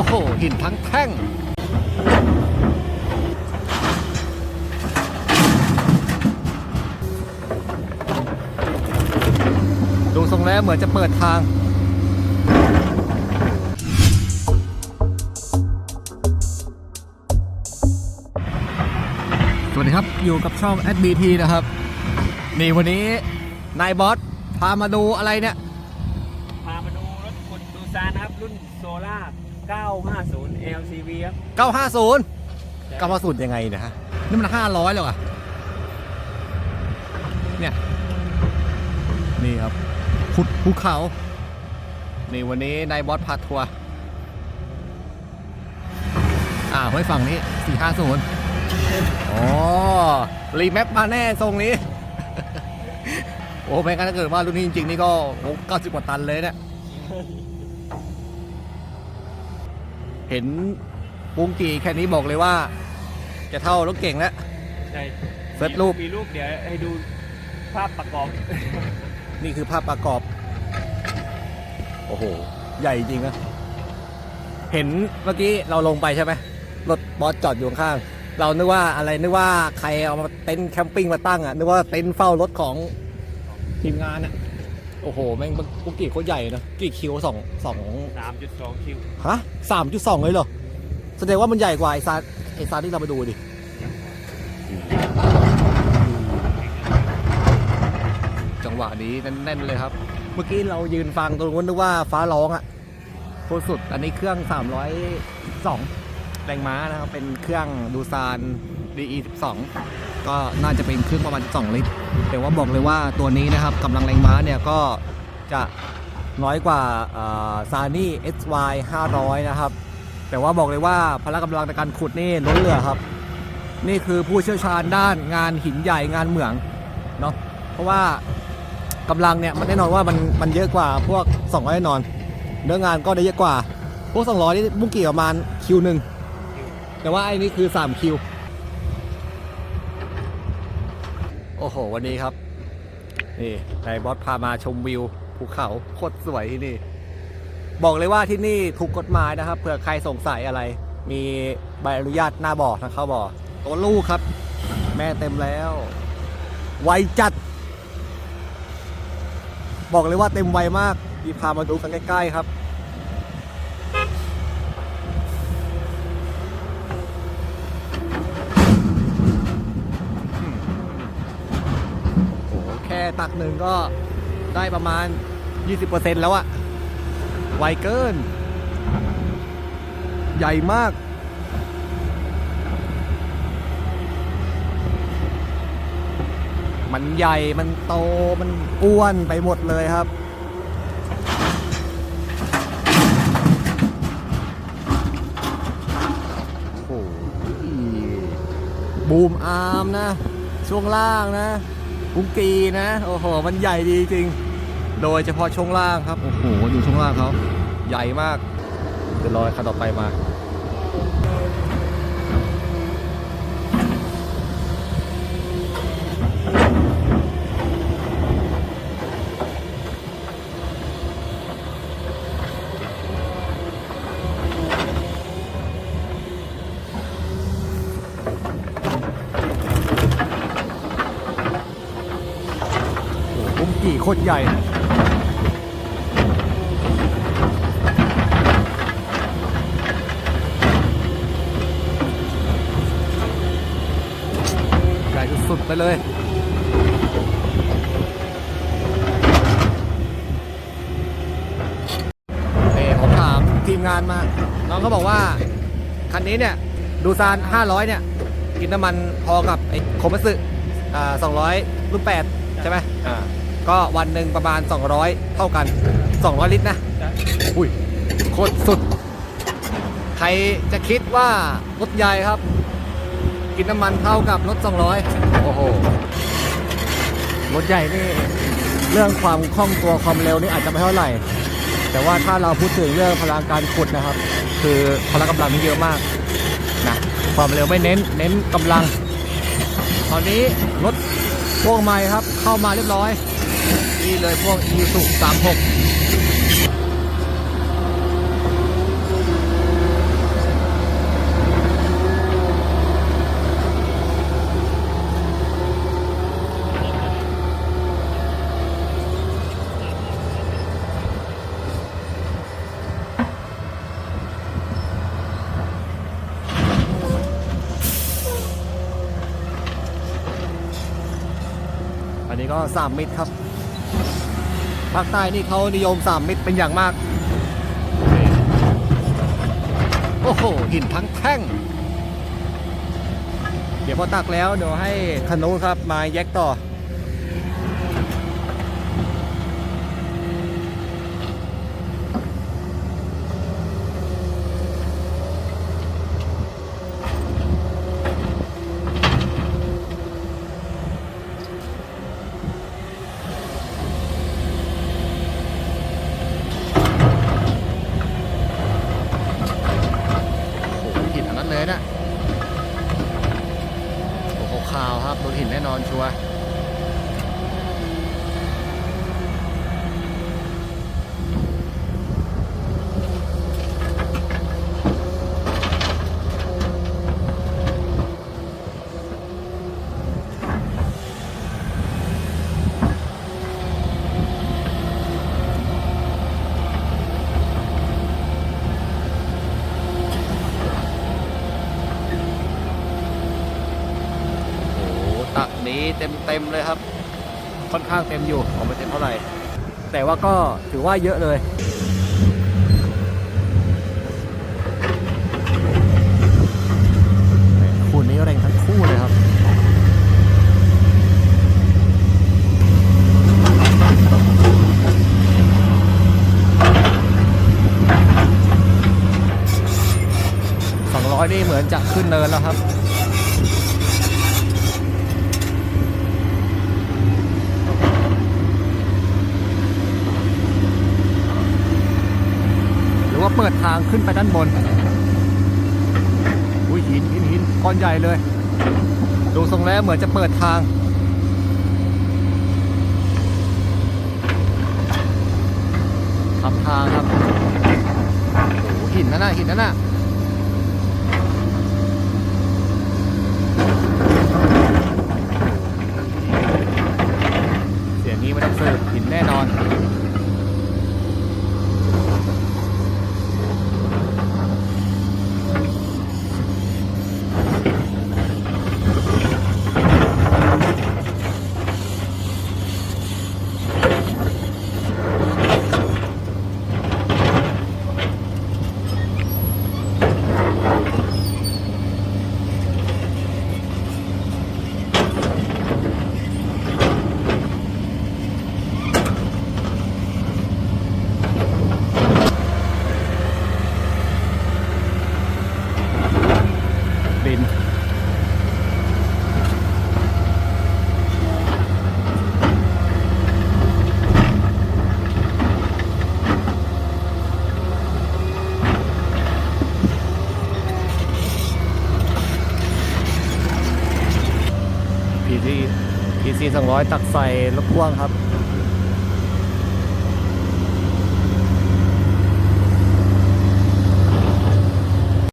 อ้โห หินทั้งแท่งดูทรงแล้วเหมือนจะเปิดทางสวัสดีครับ อยู่กับช่อง SBT นะครับ นี่วันนี้ นายบอส พามาดูอะไรเนี่ย พามาดูรถกดดูซานนะครับ รุ่นโซล่า 950 LCV ครับ950 950ยังไงเนะฮะนี่มัน 500แล้วอะเนี่ย นี่ครับขุดภูเขานี่วันนี้นายบอสพาทัวร์อ่าไว้ฝั่งนี้ 450อ๋อรีแมปมาแน่ทรงนี้ โอ้ไม่งั้นถ้าเกิดว่ารุ่นนี้จริง ๆ นี่ก็โอ้90 กว่าตันเลยเนี่ย เห็นปุ้งกีแค่นี้บอกเลยว่า จะเท่ารถเก่งแล้ว ใช่เซิร์ชรูป มีรูปเดี๋ยวให้ดูภาพประกอบ นี่คือภาพประกอบ โอ้โห ใหญ่จริงนะ เห็นเมื่อกี้เราลงไปใช่ไหมรถบอสจอดอยู่ข้างๆเรานึกว่าอะไรนึกว่าใครเอามาเต็นท์แคมปิ้งมาตั้งอะนึกว่าเต็นท์เฝ้ารถของทีมงานอะ โอ้โห แม่งปุกกี้โคตรใหญ่นะกี่คิวสองสอง3.2คิวฮะสามจุดสองเลยเหรอ แสดงว่ามันใหญ่กว่าไอซาไอซาที่เราไปดูดิจังหวะนี้แน่นๆเลยครับ เมื่อกี้เรายืนฟังตรงนู้นนึกว่าฟ้าร้องอะ่ะโคตรสุด อันนี้เครื่อง 302 แรงม้านะครับ เป็นเครื่องดูซาน DE 12 ก็น่าจะเป็นเครื่องประมาณ 2 ลิตร แต่ว่าบอกเลยว่าตัวนี้นะครับกำลังแรงม้าเนี่ยก็จะน้อยกว่าซานี่ SY 500 นะครับ แต่ว่าบอกเลยว่าพละกำลังในการขุดนี่ล้นเหลือครับ นี่คือผู้เชี่ยวชาญด้านงานหินใหญ่งานเหมืองเนาะเพราะว่ากำลังเนี่ยมันแน่นอนว่ามันมันเยอะกว่าพวก200แน่นอนเนื้องานก็ได้เยอะกว่า พวก 200 นี่บุ้งกี่ประมาณคิวหนึ่งแต่ว่าไอ้นี่คือ 3 คิว โอ้โห วันนี้ครับ นี่นายบอสพามาชมวิวภูเขาโคตรสวยที่นี่ บอกเลยว่าที่นี่ถูกกฎหมายนะครับเผื่อใครสงสัยอะไร มีใบอนุญาตหน้าบ่อทางเข้าบ่อตัวลูกครับ แม่เต็มแล้ว ไวจัด บอกเลยว่าเต็มไวมากดีพามาดูกันใกล้ๆครับ โอ้โหแค่ ตักหนึ่งก็ได้ประมาณ 20%แล้วอะไวเกิน ใหญ่มากมันใหญ่ มันโต มันอ้วนไปหมดเลยครับ โอ้โหบูมอาร์มนะ ช่วงล่างนะ กุงกีนะ โอ้โห มันใหญ่ดีจริง โดยเฉพาะช่วงล่างครับ โอ้โห ดูช่วงล่างเขาใหญ่มาก เดี๋ยวรอคันต่อไปมา กุงกีโคตรใหญ่ใหญ่สุดๆไปเลยนี่ผมถามทีมงานมา น้องเขาบอกว่า คันนี้เนี่ย ดูซาน 500 เนี่ย กินน้ำมันพอกับไอ้โคมัตสึอ่า200 รุ่น 8 ใช่ไหมอ่า ก็วันหนึ่งประมาณ 200 เท่ากัน 200 ลิตรนะอุ้ยโคตรสุด ใครจะคิดว่ารถใหญ่ครับ กินน้ำมันเท่ากับรถ 200 โอ้โห รถใหญ่นี่ เรื่องความคล่องตัวความเร็วนี่อาจจะไม่เท่าไหร่ แต่ว่าถ้าเราพูดถึงเรื่องพลังการขุดนะครับ คือพลังกำลังนี่เยอะมากนะความเร็วไม่เน้นเน้นกำลัง ตอนนี้รถพวกใหม่ครับเข้ามาเรียบร้อย นี่เลยพวกอีสุสามหกอันนี้ก็ 3 เมตรครับ ภาคใต้นี่เขานิยม3มิตรเป็นอย่างมาก โอ้โหหินทั้งแท่ง เดี๋ยวพอตักแล้วเดี๋ยวให้คนุครับมาแยกต่อ นั้นเลยนะโอ้โหขาวครับโดนหินแน่นอนชัวร์ โอ้โหนีเต็มเต็มเลยครับ ค่อนข้างเต็มอยู่ผมไม่เต็มเท่าไหร่ แต่ว่าก็ถือว่าเยอะเลยคู่นี้แรงทั้งคู่เลยครับสองร้อยนี่เหมือนจะขึ้นเนินแล้วครับ หรือว่า เปิดทางขึ้นไปด้านบน อุ้ยหินหินหินก้อนใหญ่เลย ดูทรงแล้วเหมือนจะเปิดทาง ทำทางครับโอ้หินนั่นน่ะหินนั่นน่ะ ซีสองร้อยตักใส่ลูกพ่วงครับ